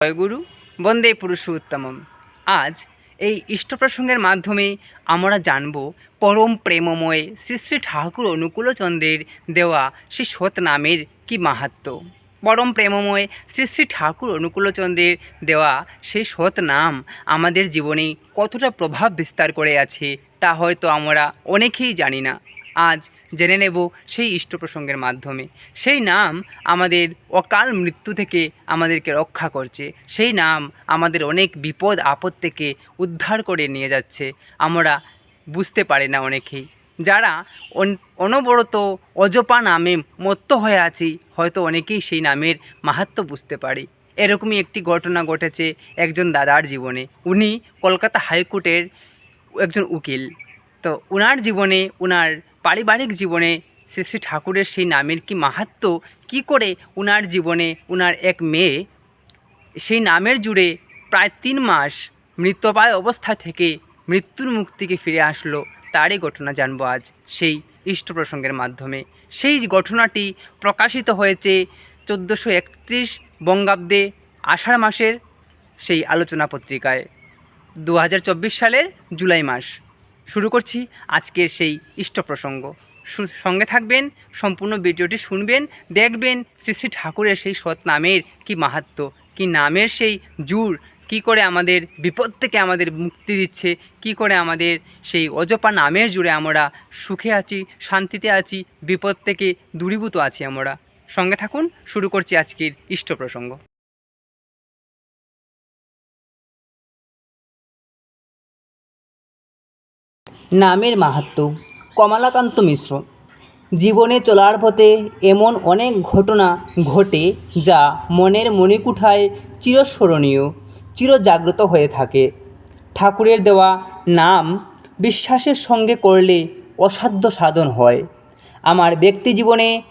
জয়গুরু, বন্দে পুরুষ পুরুষোত্তমম। আজ এই ইষ্ট প্রসঙ্গের মাধ্যমে আমরা জানব পরম প্রেমময় শ্রী শ্রী ঠাকুর অনুকূলচন্দ্রের দেওয়া শ্রী সৎ নামের কি মাহাত্ম্য পরম প্রেমময় শ্রী শ্রী ঠাকুর অনুকূলচন্দ্রের দেওয়া সেই সৎ নাম আমাদের জীবনে কতটা প্রভাব বিস্তার করে আছে তা হয়তো আমরা অনেকেই জানি না। আজ জেনে নেব সেই ইষ্ট প্রসঙ্গের মাধ্যমে। সেই নাম আমাদের অকাল মৃত্যু থেকে আমাদেরকে রক্ষা করছে। সেই নাম আমাদের অনেক বিপদ, আপদ থেকে উদ্ধার করে নিয়ে যাচ্ছে। আমরা বুঝতে পারি না অনেকেই। যারা অন- অনবরত অজপা নামে মত্ত হয়ে আছি, হয়তো অনেকেই সেই নামের মাহাত্ম্য বুঝতে পারি। এরকমই একটি ঘটনা ঘটেছে একজন দাদার জীবনে। উনি কলকাতা হাইকোর্টের একজন উকিল। তো ওনার জীবনে ওনার পারিবারিক জীবনে শ্রী শ্রী ঠাকুরের সেই নামের কি মাহাত্ম্য কি করে ওনার জীবনে ওনার এক মেয়ে সেই নামের জুড়ে প্রায় তিন মাস মৃত্যপায় অবস্থা থেকে মৃত্যুর মুখ থেকে ফিরে আসলো, তারই ঘটনা জানব আজ সেই ইষ্ট প্রসঙ্গের মাধ্যমে। সেই ঘটনাটি প্রকাশিত হয়েছে চোদ্দোশো একত্রিশ বঙ্গাব্দে আষাঢ় মাসের সেই আলোচনা পত্রিকায়। দু হাজার চব্বিশ সালের জুলাই মাস। শুরু করছি আজকের সেই ইষ্ট প্রসঙ্গ। সঙ্গে থাকবেন, সম্পূর্ণ ভিডিওটি শুনবেন, দেখবেন শ্রী শ্রী ঠাকুরের সেই সৎ নামের কি মাহাত্ম্য কি নামের সেই জুর, কি করে আমাদের বিপদ থেকে আমাদের মুক্তি দিচ্ছে, কি করে আমাদের সেই অজপা নামের জুড়ে আমরা সুখে আছি, শান্তিতে আছি, বিপদ থেকে দূরীভূত আছি আমরা। সঙ্গে থাকুন, শুরু করছি আজকের ইষ্ট প্রসঙ্গ। নামের মাহাত্ম্য কমলাকান্ত মিশ্র। জীবনে চলার পথে এমন অনেক ঘটনা ঘটে যা মনের মণিকুঠায় চিরস্মরণীয়, চিরজাগ্রত হয়ে থাকে। ঠাকুরের দেওয়া নাম বিশ্বাসের সঙ্গে করলে অসাধ্য সাধন হয়। আমার ব্যক্তি জীবনে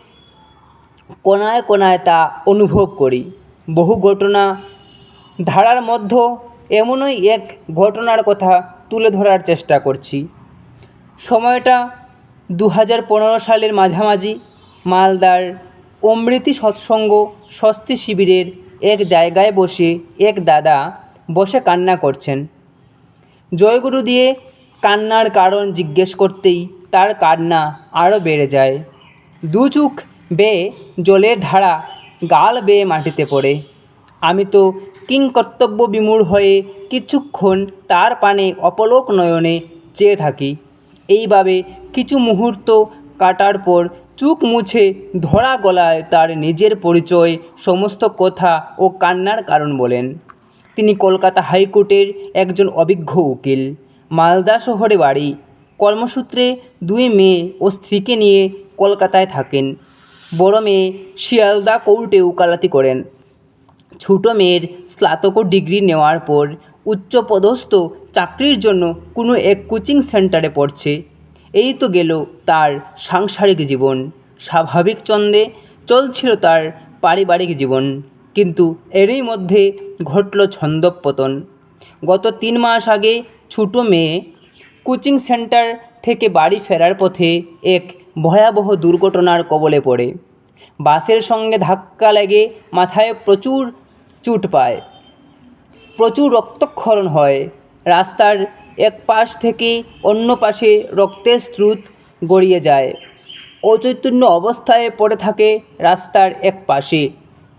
কোনায় কোনায় তা অনুভব করি। বহু ঘটনা ধারার মধ্যে এমনই এক ঘটনার কথা তুলে ধরার চেষ্টা করছি। সময়টা দু হাজার পনেরো সালের মাঝামাঝি মালদার অমৃতি সৎসঙ্গ স্বস্তি শিবিরের এক জায়গায় বসে এক দাদা বসে কান্না করছেন। জয়গুরু দিয়ে কান্নার কারণ জিজ্ঞেস করতেই তার কান্না আরও বেড়ে যায়। দু চোখ বেয়ে জলের ধারা গাল বেয়ে মাটিতে পড়ে। আমি তো কিংকর্তব্য বিমূঢ় হয়ে কিছুক্ষণ তার পানে অপলোক নয়নে চেয়ে থাকি। এইভাবে কিছু মুহূর্ত কাটার পর চুপ মুছে ধরা গলায় তার নিজের পরিচয়, সমস্ত কথা ও কান্নার কারণ বলেন। তিনি কলকাতা হাইকোর্টের একজন অভিজ্ঞ উকিল। মালদা শহরে বাড়ি। কর্মসূত্রে দুই মেয়ে ও স্ত্রীকে নিয়ে কলকাতায় থাকেন। বড় মেয়ে শিয়ালদা কোর্টে উকালাতি করেন। ছোটো মেয়ের স্নাতক ডিগ্রি নেওয়ার পর উচ্চপদস্থ চাকরির জন্য কোনো এক কোচিং সেন্টারে পড়ছে। এই তো গেল তার সাংসারিক জীবন। স্বাভাবিক চন্দে চলছিল তার পারিবারিক জীবন। কিন্তু এরই মধ্যে ঘটল ছন্দপতন। গত তিন মাস আগে ছোটো মেয়ে কোচিং সেন্টার থেকে বাড়ি ফেরার পথে এক ভয়াবহ দুর্ঘটনার কবলে পড়ে। বাসের সঙ্গে ধাক্কা লেগে মাথায় প্রচুর চুট পায়। প্রচুর রক্তক্ষরণ হয়। রাস্তার এক পাশ থেকে অন্য পাশে রক্তের স্রোত গড়িয়ে যায়। অচৈতন্য অবস্থায় পড়ে থাকে রাস্তার এক পাশে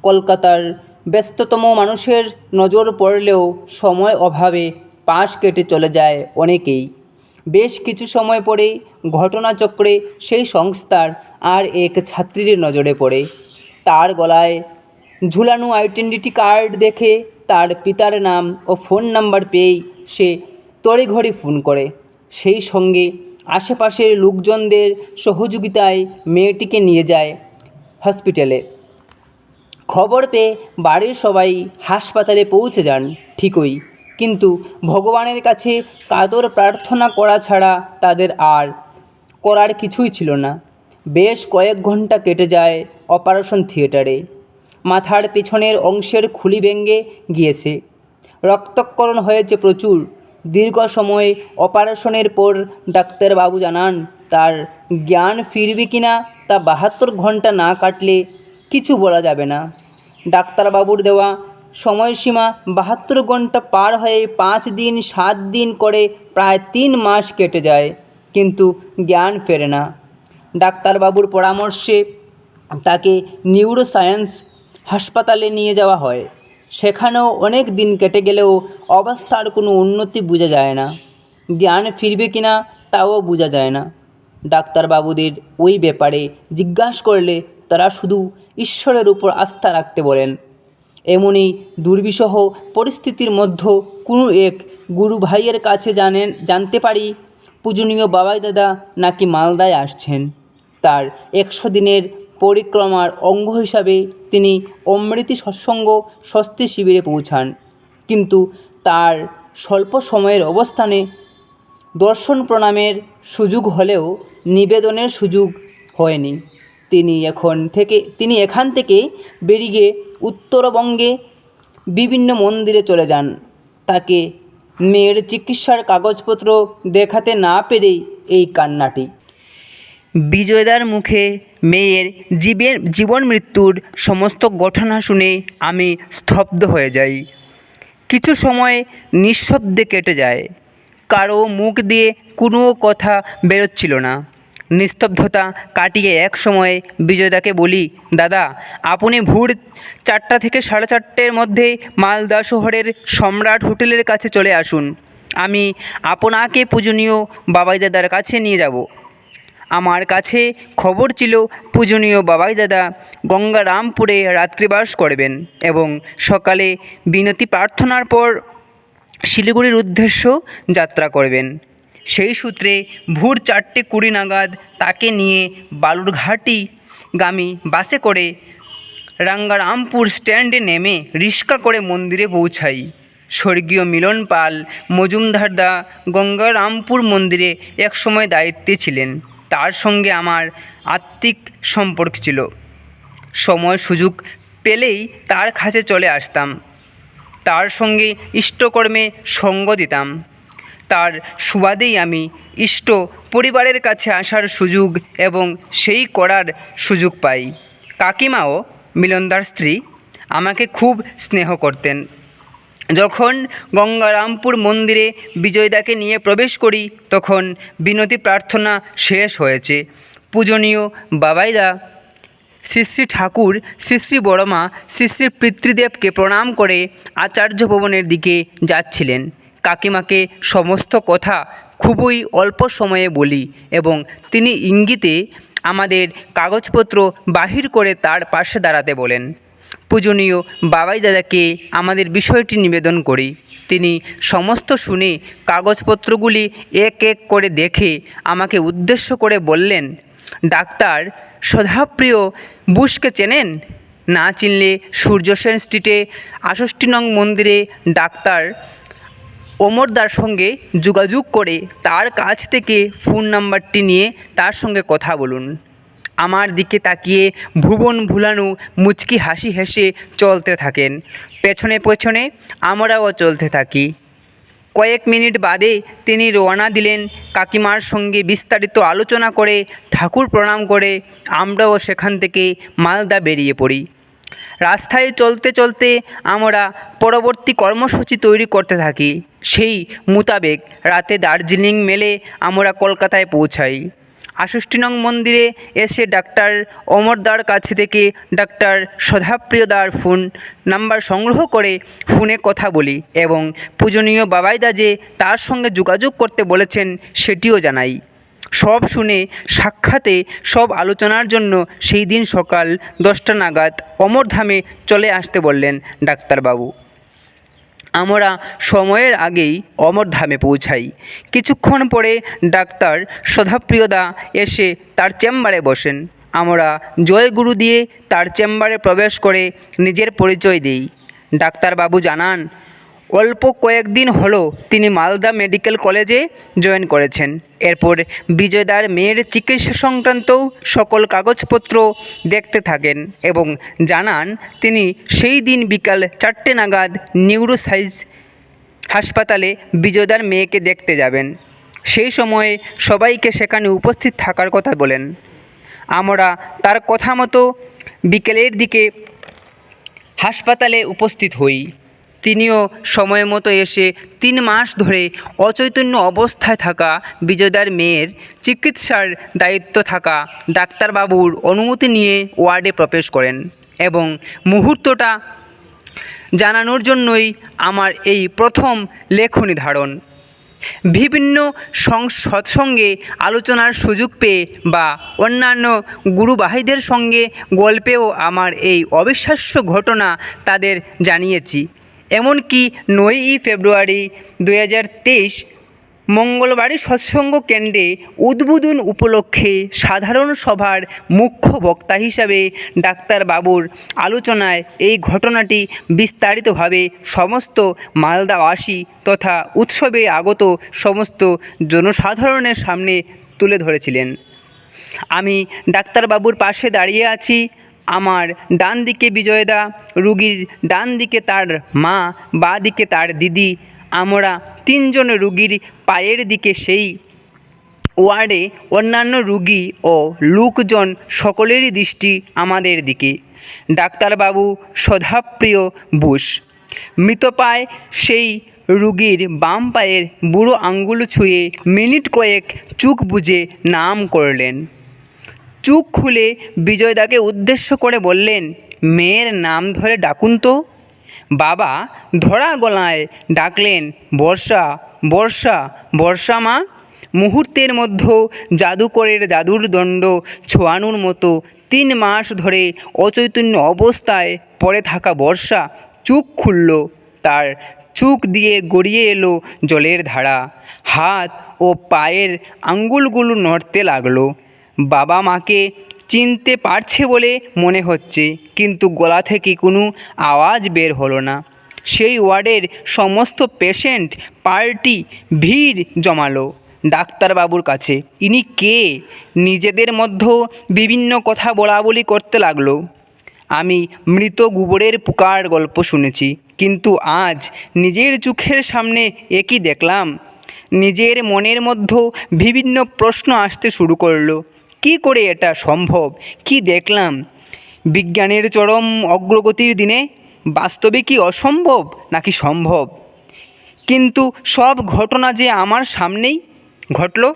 কলকাতার ব্যস্ততম মানুষের নজর পড়লেও সময় অভাবে পাশ কেটে চলে যায় অনেকেই। বেশ কিছু সময় পরে ঘটনাচক্রে সেই সংস্থার আর এক ছাত্রীর নজরে পড়ে। তার গলায় ঝুলানো আইডেন্টিটি কার্ড দেখে তার পিতার নাম ও ফোন নাম্বার পেয়েই সে তড়িঘড়ি ফোন করে। সেই সঙ্গে আশেপাশের লোকজনদের সহযোগিতায় মেয়েটিকে নিয়ে যায় হসপিটালে। খবর পেয়ে বাড়ির সবাই হাসপাতালে পৌঁছে যান, ঠিকই। কিন্তু ভগবানের কাছে কাতর প্রার্থনা করা ছাড়া তাদের আর করার কিছুই ছিল না। বেশ কয়েক ঘণ্টা কেটে যায় অপারেশন থিয়েটারে। মাথার পেছনের অংশের খুলি ভেঙে গিয়েছে। রক্তক্ষরণ হয়েছে প্রচুর। দীর্ঘ সময় অপারেশনের পর ডাক্তারবাবু জানান, তার জ্ঞান ফিরবে কিনা তা বাহাত্তর ঘণ্টা না কাটলে কিছু বলা যাবে না। ডাক্তারবাবুর দেওয়া সময়সীমা বাহাত্তর ঘণ্টা পার হয়ে পাঁচ দিন, সাত দিন করে প্রায় তিন মাস কেটে যায়, কিন্তু জ্ঞান ফেরে না। ডাক্তারবাবুর পরামর্শে তাকে নিউরোসায়েন্স হাসপাতালে নিয়ে যাওয়া হয়। সেখানেও অনেক দিন কেটে গেলেও অবস্থার কোনো উন্নতি বোঝা যায় না। জ্ঞান ফিরবে কি না তাও বোঝা যায় না। ডাক্তারবাবুদের ওই ব্যাপারে জিজ্ঞাসা করলে তারা শুধু ঈশ্বরের উপর আস্থা রাখতে বলেন। এমনই দুর্বিষহ পরিস্থিতির মধ্যে কোনো এক গুরু ভাইয়ের কাছে জানেন, জানতে পারি, পূজনীয় বাবাই দাদা নাকি মালদায় আসছেন। তার একশো দিনের পরিক্রমার অঙ্গ হিসাবে তিনি অমৃতি সৎসঙ্গ স্বস্তি শিবিরে পৌঁছান। কিন্তু তার স্বল্প সময়ের অবস্থানে দর্শন প্রণামের সুযোগ হলেও নিবেদনের সুযোগ হয়নি। তিনি এখন থেকে, তিনি এখান থেকে বেরিয়ে উত্তরবঙ্গে বিভিন্ন মন্দিরে চলে যান। তাকে মেয়ের চিকিৎসার কাগজপত্র দেখাতে না পেরেই এই কান্নাটি বিজয়দার মুখে মেয়ের জীবের জীবন মৃত্যুর সমস্ত ঘটনা শুনে আমি স্তব্ধ হয়ে যাই। কিছু সময় নিঃশব্দে কেটে যায়। কারও মুখ দিয়ে কোনো কথা বেরোচ্ছিল না। নিস্তব্ধতা কাটিয়ে এক সময় বিজয়দাকে বলি, দাদা, আপনি ভোর চারটা থেকে সাড়ে চারটের মধ্যে মালদা শহরের সম্রাট হোটেলের কাছে চলে আসুন। আমি আপনাকে পূজনীয় বাবাই দাদার কাছে নিয়ে যাব। আমার কাছে খবর ছিল, পূজনীয় বাবাই দাদা গঙ্গারামপুরে রাত্রিবাস করবেন এবং সকালে বিনতি প্রার্থনার পর শিলিগুড়ির উদ্দেশ্য যাত্রা করবেন। সেই সূত্রে ভোর চারটে কুড়ি নাগাদ তাকে নিয়ে বালুরঘাটি গামী বাসে করে রাঙ্গারামপুর স্ট্যান্ডে নেমে রিক্সা করে মন্দিরে পৌঁছাই। স্বর্গীয় মিলন পাল মজুমদারদা গঙ্গারামপুর মন্দিরে একসময় দায়িত্বে ছিলেন। তার সঙ্গে আমার আত্মিক সম্পর্ক ছিল। সময় সুযোগ পেলেই তার কাছে চলে আসতাম। তার সঙ্গে ইষ্টকর্মে সঙ্গ দিতাম। তার সুবাদেই আমি ইষ্ট পরিবারের কাছে আসার সুযোগ এবং সেই করার সুযোগ পাই। কাকিমাও মিলনদার স্ত্রী আমাকে খুব স্নেহ করতেন। যখন গঙ্গারামপুর মন্দিরে বিজয়দাকে নিয়ে প্রবেশ করি, তখন বিনতি প্রার্থনা শেষ হয়েছে। পূজনীয় বাবাইদা, শ্রী শ্রী ঠাকুর, শ্রী শ্রী বড়মা, শ্রী শ্রী পিতৃদেবকে প্রণাম করে আচার্য ভবনের দিকে যাচ্ছিলেন। কাকিমাকে সমস্ত কথা খুবই অল্প সময়ে বলি এবং তিনি ইঙ্গিতে আমাদের কাগজপত্র বাহির করে তার পাশে দাঁড়াতে বলেন। পূজনীয় বাবাই দাদাকে আমাদের বিষয়টি নিবেদন করি। তিনি সমস্ত শুনে কাগজপত্রগুলি এক এক করে দেখে আমাকে উদ্দেশ্য করে বললেন, ডাক্তার, সদাপ্রিয় বুশকে চেনেন? না চিনলে সূর্যসেন স্ট্রিটে আষষ্ঠী নং মন্দিরে ডাক্তার ওমরদার সঙ্গে যোগাযোগ করে তার কাছ থেকে ফোন নাম্বারটি নিয়ে তার সঙ্গে কথা বলুন। আমার দিকে তাকিয়ে ভুবন ভুলানো মুচকি হাসি হেসে চলতে থাকেন। পেছনে পেছনে আমরাও চলতে থাকি। কয়েক মিনিট বাদে তিনি রওনা দিলেন কাকিমার সঙ্গে বিস্তারিত আলোচনা করে ঠাকুর প্রণাম করে আমরাও সেখান থেকে মালদা বেরিয়ে পড়ি। রাস্তায় চলতে চলতে আমরা পরবর্তী কর্মসূচি তৈরি করতে থাকি। সেই মোতাবেক রাতে দার্জিলিং মেলে আমরা কলকাতায় পৌঁছাই। আষষ্ঠী নং মন্দিরে এসে ডাক্তার অমরদার কাছে থেকে ডাক্তার সদাপ্রিয়দার ফোন নাম্বার সংগ্রহ করে ফোনে কথা বলি এবং পূজনীয় বাবাইদা যে তার সঙ্গে যোগাযোগ করতে বলেছেন সেটিও জানাই। সব শুনে সাক্ষাতে সব আলোচনার জন্য সেই দিন সকাল দশটা নাগাদ অমরধামে চলে আসতে বললেন ডাক্তারবাবু। আমরা সময়ের আগেই অমরধামে পৌঁছাই। কিছুক্ষণ পরে ডাক্তার সদাপ্রিয়দা এসে তার চেম্বারে বসেন। আমরা জয়গুরু দিয়ে তার চেম্বারে প্রবেশ করে নিজের পরিচয় দিই। ডাক্তারবাবু জানান অল্প কয়েকদিন হলো তিনি মালদা মেডিকেল কলেজে জয়েন করেছেন। এরপর বিজয়দার মেয়ের চিকিৎসা সংক্রান্তও সকল কাগজপত্র দেখতে থাকেন এবং জানান তিনি সেই দিন বিকাল চারটে নাগাদ নিউরোসাইজ হাসপাতালে বিজয়দার মেয়েকে দেখতে যাবেন। সেই সময়ে সবাইকে সেখানে উপস্থিত থাকার কথা বলেন। আমরা তার কথা মতো বিকেলের দিকে হাসপাতালে উপস্থিত হই। তিনিও সময় মতো এসে তিন মাস ধরে অচৈতন্য অবস্থায় থাকা বিজয়দার মেয়ের চিকিৎসার দায়িত্ব থাকা ডাক্তারবাবুর অনুমতি নিয়ে ওয়ার্ডে প্রবেশ করেন এবং মুহূর্তটা জানানোর জন্যই আমার এই প্রথম লেখনী ধারণ। বিভিন্ন সৎসঙ্গে আলোচনার সুযোগ পেয়ে বা অন্যান্য গুরুবাহীদের সঙ্গে গল্পেও আমার এই অবিশ্বাস্য ঘটনা তাদের জানিয়েছি। এমনকি নয়ই ফেব্রুয়ারি দু হাজার তেইশ মঙ্গলবারই সৎসঙ্গ কেন্দ্রে উদ্বোধন উপলক্ষে সাধারণ সভার মুখ্য বক্তা হিসাবে ডাক্তারবাবুর আলোচনায় এই ঘটনাটি বিস্তারিতভাবে সমস্ত মালদাবাসী তথা উৎসবে আগত সমস্ত জনসাধারণের সামনে তুলে ধরেছিলেন। আমি ডাক্তারবাবুর পাশে দাঁড়িয়ে আছি। আমার ডান দিকে বিজয়দা, রুগীর ডান দিকে তার মা, বা দিকে তার দিদি। আমরা তিনজন রুগীর পায়ের দিকে সেই ওয়ার্ডে অন্যান্য রুগী ও লোকজন সকলেরই দৃষ্টি আমাদের দিকে। ডাক্তারবাবু সদাপ্রিয় বুশ মৃত পায় সেই রুগীর বাম পায়ের বুড়ো আঙ্গুল ছুঁয়ে মিনিট কয়েক চুক বুজে নাম করলেন। চুক খুলে বিজয়দাকে উদ্দেশ্য করে বললেন, মেয়ের নাম ধরে ডাকুন তো। বাবা ধরা গলায় ডাকলেন, বর্ষা বর্ষা বর্ষা মা। মুহূর্তের মধ্যে জাদুকরের জাদুর দণ্ড ছোঁয়ানোর মতো তিন মাস ধরে অচৈতন্য অবস্থায় পড়ে থাকা বর্ষা চুক খুলল, তার চুক দিয়ে গড়িয়ে এলো জলের ধারা। হাত ও পায়ের আঙ্গুলগুলো নড়তে লাগল। বাবা মাকে চিনতে পারছে বলে মনে হচ্ছে, কিন্তু গলা থেকে কোনো আওয়াজ বের হলো না। সেই ওয়ার্ডের সমস্ত পেশেন্ট পার্টি ভিড় জমালো ডাক্তারবাবুর কাছে। ইনি কে? নিজেদের মধ্যেও বিভিন্ন কথা বলা বলি করতে লাগল। আমি মৃত গোবরের পুকার গল্প শুনেছি, কিন্তু আজ নিজের চোখের সামনে একই দেখলাম? নিজের মনের মধ্যেও বিভিন্ন প্রশ্ন আসতে শুরু করল। কি করে এটা সম্ভব? কি দেখলাম? বিজ্ঞানের চরম অগ্রগতির দিনে বাস্তবে কি অসম্ভব নাকি সম্ভব? কিন্তু সব ঘটনা যে আমার সামনেই ঘটলো,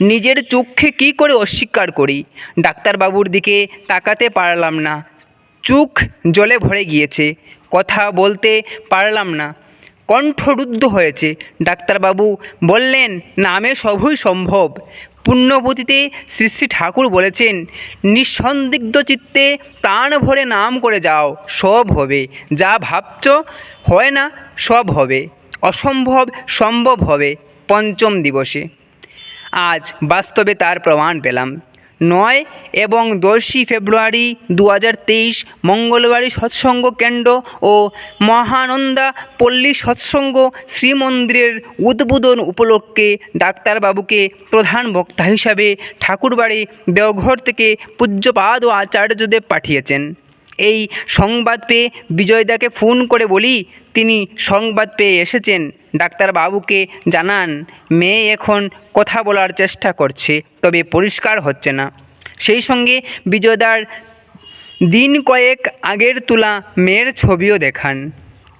নিজের চোখে কি করে অস্বীকার করি? ডাক্তারবাবুর দিকে তাকাতে পারলাম না। চোখ জলে ভরে গিয়েছে। কথা বলতে পারলাম না। কণ্ঠরুদ্ধ হয়েছে। ডাক্তারবাবু বললেন, নামে সবই সম্ভব। পুণ্যবতীতে শ্রী শ্রী ঠাকুর বলেছেন, নিঃসন্দিগ্ধ চিত্তে প্রাণ ভরে নাম করে যাও, সব হবে। যা ভাবছ হয় না, সব হবে। অসম্ভব সম্ভব হবে পঞ্চম দিবসে। আজ বাস্তবে তার প্রমাণ পেলাম। নয় এবং দশই ফেব্রুয়ারি দু হাজার তেইশ মঙ্গলবারই সৎসঙ্গ কেন্দ্র ও মহানন্দা পল্লী সৎসঙ্গ শ্রীমন্দিরের উদ্বোধন উপলক্ষে ডাক্তারবাবুকে প্রধান বক্তা হিসাবে ঠাকুরবাড়ি দেওঘর থেকে পূজ্যপাদ ও আচার্যদেব পাঠিয়েছেন। এই সংবাদ পেয়ে বিজয়দাকে ফোন করে বলি, তিনি সংবাদ পেয়ে এসেছেন। ডাক্তারবাবুকে জানান, মেয়ে এখন কথা বলার চেষ্টা করছে, তবে পরিষ্কার হচ্ছে না। সেই সঙ্গে বিজয়দার দিন কয়েক আগের তুলা মেয়ের ছবিও দেখান।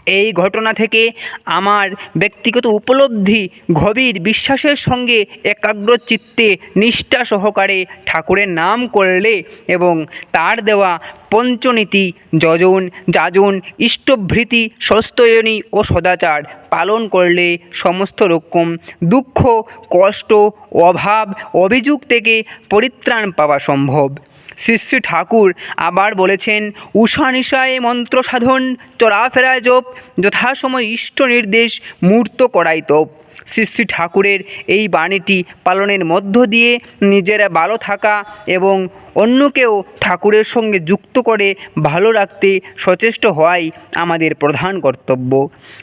এই ঘটনা থেকে আমার ব্যক্তিগত উপলব্ধি গভীর বিশ্বাসের সঙ্গে একাগ্র চিত্তে নিষ্ঠা সহকারে ঠাকুরের নাম করলে এবং তার দেওয়া পঞ্চনীতি, যজন, যাজন, ইষ্টভৃতি, সস্তয়নী ও সদাচার পালন করলে সমস্ত রকম দুঃখ, কষ্ট, অভাব, অভিযোগ থেকে পরিত্রাণ পাওয়া সম্ভব। শ্রী শ্রী ঠাকুর আবার বলেছেন, উষা নিশায় মন্ত্র সাধন চলাফেরায় জপ, যথাসময় ইষ্ট নির্দেশ, মূর্ত করাই তপ। শ্রী শ্রী ঠাকুরের এই বাণীটি পালনের মধ্য দিয়ে নিজেরা ভালো থাকা এবং অন্যকেও ঠাকুরের সঙ্গে যুক্ত করে ভালো রাখতে সচেষ্ট হওয়াই আমাদের প্রধান কর্তব্য।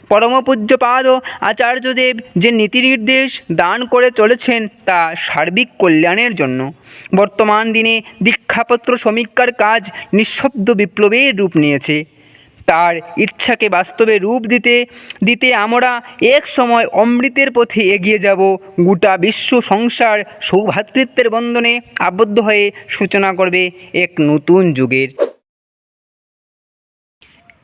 পরমপূজ্যপাদ আচার্যদেব যে নীতিনির্দেশ দান করে চলেছেন তা সার্বিক কল্যাণের জন্য। বর্তমান দিনে দীক্ষাপত্র সমীক্ষার কাজ নিঃশব্দ বিপ্লবের রূপ নিয়েছে। তার ইচ্ছাকে বাস্তবে রূপ দিতে দিতে আমরা এক সময় অমৃতের পথে এগিয়ে যাব। গোটা বিশ্ব সংসার সৌভাতৃত্বের বন্ধনে আবদ্ধ হয়ে সূচনা করবে এক নতুন যুগের।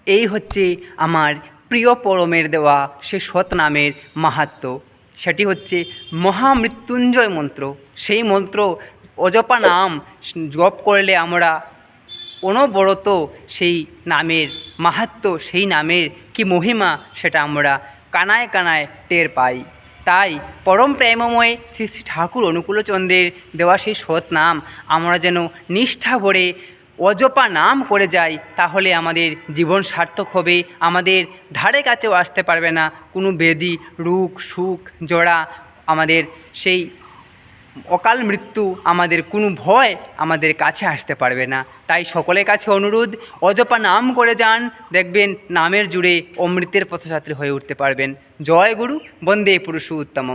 এই হচ্ছে আমার প্রিয় পরমের দেওয়া সে সৎ নামের মাহাত্ম্য সেটি হচ্ছে মহামৃত্যুঞ্জয় মন্ত্র। সেই মন্ত্র অজপা নাম জপ করলে আমরা অনবরত সেই নামের মাহাত্ম্য সেই নামের কি মহিমা সেটা আমরা কানায় কানায় টের পাই। তাই পরম প্রেমময় শ্রী শ্রী ঠাকুর অনুকূলচন্দ্রের দেওয়া সেই সৎ নাম আমরা যেন নিষ্ঠা ভরে অজপা নাম করে যাই, তাহলে আমাদের জীবন সার্থক হবে, আমাদের ধারে কাছেও আসতে পারবে না। কোনো বেদি রুখ সুখ, জড়া আমাদের সেই অকাল মৃত্যু আমাদের কোনো ভয় আমাদের কাছে আসতে পারবে না। তাই সকলের কাছে অনুরোধ, অজপা নাম করে যান, দেখবেন নামের জুড়ে অমৃতের পথযাত্রী হয়ে উঠতে পারবেন। জয় গুরু, বন্দে পুরুষ উত্তম